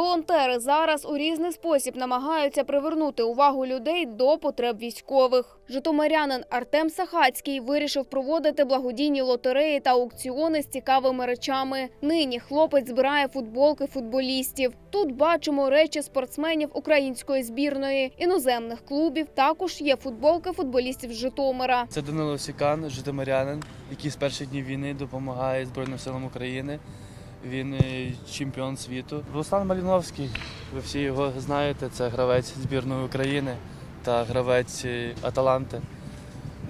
Волонтери зараз у різний спосіб намагаються привернути увагу людей до потреб військових. Житомирянин Артем Сахацький вирішив проводити благодійні лотереї та аукціони з цікавими речами. Нині хлопець збирає футболки футболістів. Тут бачимо речі спортсменів української збірної, іноземних клубів. Також є футболки футболістів з Житомира. Це Данило Сікан, житомирянин, який з перших днів війни допомагає Збройним силам України. Він е, чемпіон світу. Руслан Маліновський, ви всі його знаєте, це гравець збірної України та гравець е, Аталанти.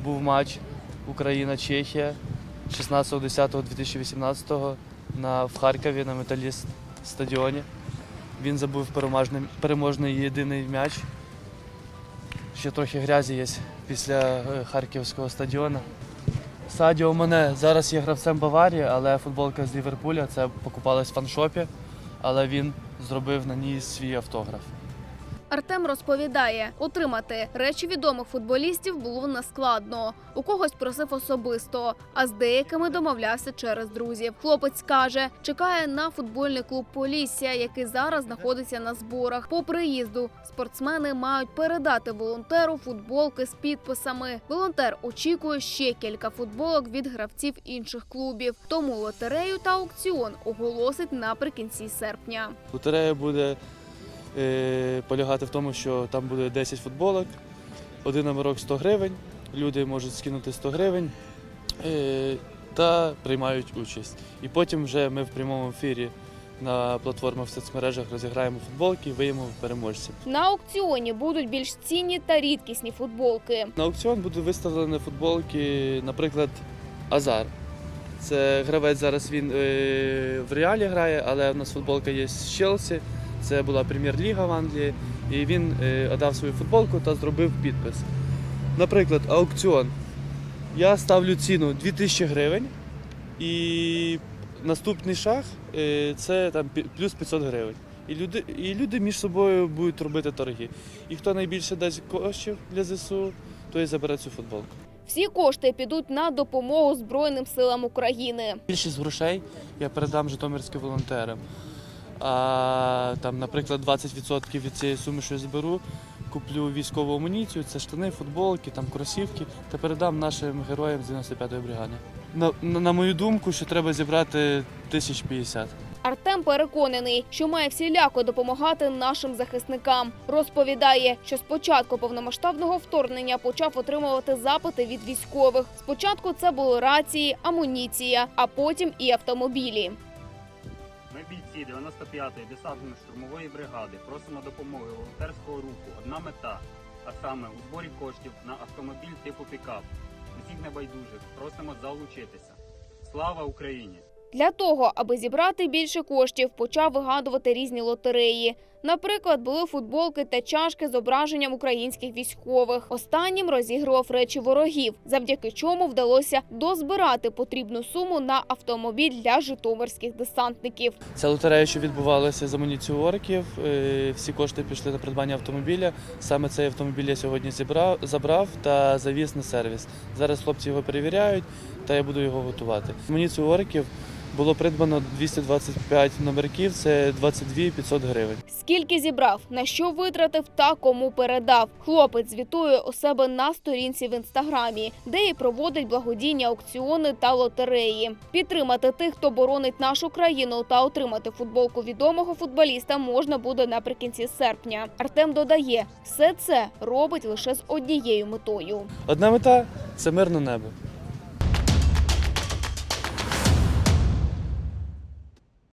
Був матч Україна-Чехія 16.10.2018 на, в Харкові на металіст стадіоні. Він забув переможний, переможний єдиний м'яч. Ще трохи грязі є після е, харківського стадіону. Садіо Мане зараз є гравцем Баварії, але футболка з Ліверпуля це покупалась в фаншопі, але він зробив на ній свій автограф. Артем розповідає, отримати речі відомих футболістів було нескладно. У когось просив особисто, а з деякими домовлявся через друзів. Хлопець каже, чекає на футбольний клуб Полісся, який зараз знаходиться на зборах. По приїзду спортсмени мають передати волонтеру футболки з підписами. Волонтер очікує ще кілька футболок від гравців інших клубів. Тому лотерею та аукціон оголосить наприкінці серпня. Лотерея буде полягати в тому, що там буде 10 футболок, один номерок 100 гривень. Люди можуть скинути 100 гривень е, та приймають участь. І потім вже ми в прямому ефірі на платформах в соцмережах розіграємо футболки і виємо переможців. На аукціоні будуть більш цінні та рідкісні футболки. На аукціон будуть виставлені футболки, наприклад, Азар. Це гравець зараз він е, в реалі грає, але в нас футболка є з Челсі. Це була прем'єр-ліга в Англії. І він е, отдав свою футболку та зробив підпис. Наприклад, аукціон. Я ставлю ціну 2000 гривень. І наступний шаг е, це там плюс 500 гривень. І люди, і люди між собою будуть робити торги. І хто найбільше дасть коштів для ЗСУ, той забере цю футболку. Всі кошти підуть на допомогу Збройним силам України. Більшість грошей я передам житомирським волонтерам. А там, наприклад, 20% від цієї суми, що я зберу, куплю військову амуніцію, це штани, футболки, там кросівки та передам нашим героям з 95-ї бригади. На, на, на мою думку, що треба зібрати 1050. Артем переконаний, що має всіляко допомагати нашим захисникам. Розповідає, що з початку повномасштабного вторгнення почав отримувати запити від військових. Спочатку це були рації, амуніція, а потім і автомобілі. Ми бійці 95-ї десантної штурмової бригади просимо допомоги волонтерського руху. Одна мета, а саме у зборі коштів на автомобіль типу пікап. Усіх небайдужих просимо залучитися. Слава Україні! Для того, аби зібрати більше коштів, почав вигадувати різні лотереї. Наприклад, були футболки та чашки з зображенням українських військових. Останнім розігрував речі ворогів, завдяки чому вдалося дозбирати потрібну суму на автомобіль для житомирських десантників. Ця лотерея, що відбувалася з амуніцію орків, е, всі кошти пішли на придбання автомобіля. Саме цей автомобіль я сьогодні зібрав, забрав та завіз на сервіс. Зараз хлопці його перевіряють, та я буду його готувати. Амуніцію орків було придбано 225 номерків, це 22 500 гривень. Скільки зібрав, на що витратив та кому передав. Хлопець звітує у себе на сторінці в інстаграмі, де і проводить благодійні аукціони та лотереї. Підтримати тих, хто боронить нашу країну, та отримати футболку відомого футболіста можна буде наприкінці серпня. Артем додає, все це робить лише з однією метою. Одна мета це мирне небо.